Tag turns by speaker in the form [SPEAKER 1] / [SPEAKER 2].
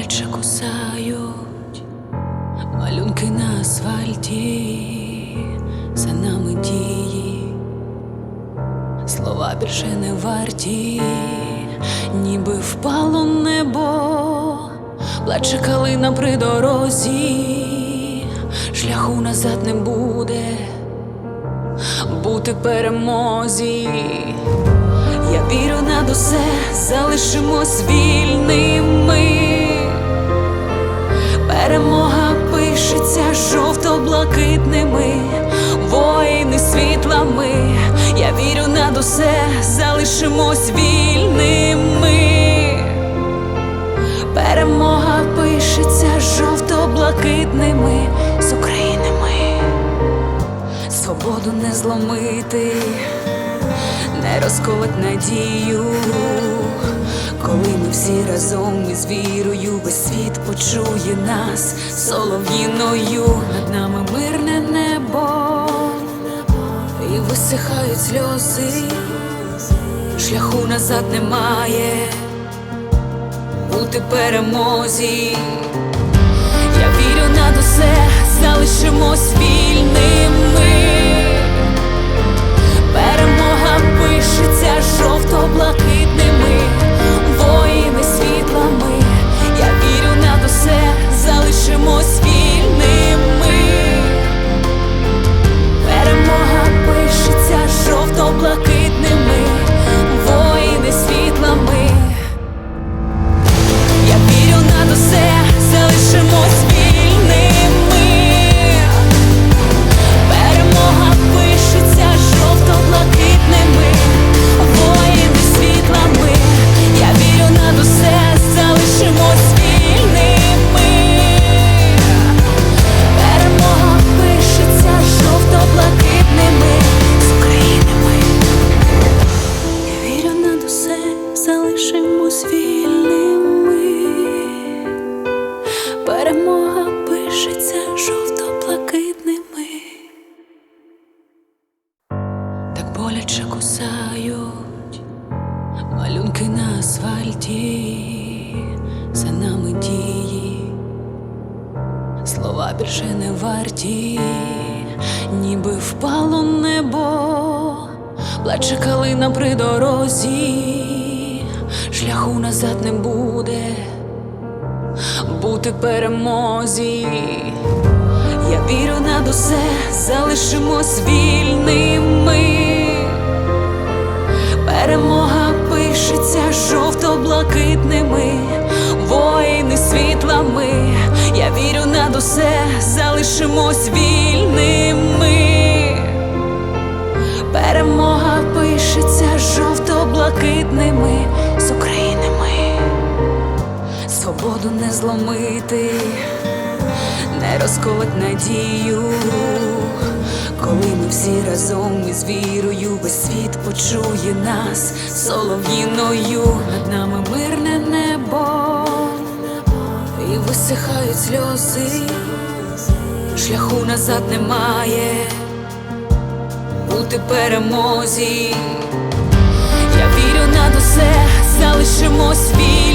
[SPEAKER 1] боляче кусають малюнки на асфальті, за нами дії, слова більше не варті, ніби впало небо, плаче калина при дорозі, шляху назад не буде, бути перемозі. Я вірю над усе, залишимось вільними. Перемога пишеться жовто-блакитними, воїни світлами. Я вірю над усе, залишимось вільними. Перемога пишеться жовто-блакитними з Українами. Свободу не зломити не розколоть надію, коли ми всі разом із вірою, весь світ почує нас. Солов'їною, над нами мирне небо, і висихають сльози, шляху назад немає, бути перемозі. Я вірю над усе, залишимось асфальті, за нами дії, слова більше не варті, ніби впало небо, плаче калина при дорозі, шляху назад не буде, бути перемозі. Я вірю над усе, залишимось вільними. Перемога пишеться жовто-блакитними, воїни світлами. Я вірю над усе, залишимось вільними. Перемога пишеться жовто-блакитними з Українами. Свободу не зломити не розколоть надію, коли ми всі разом із вірою, весь світ почує нас солов'їною, над нами мирне небо, і висихають сльози, шляху назад немає, бути перемозі. Я вірю над усе, залишимось вільними.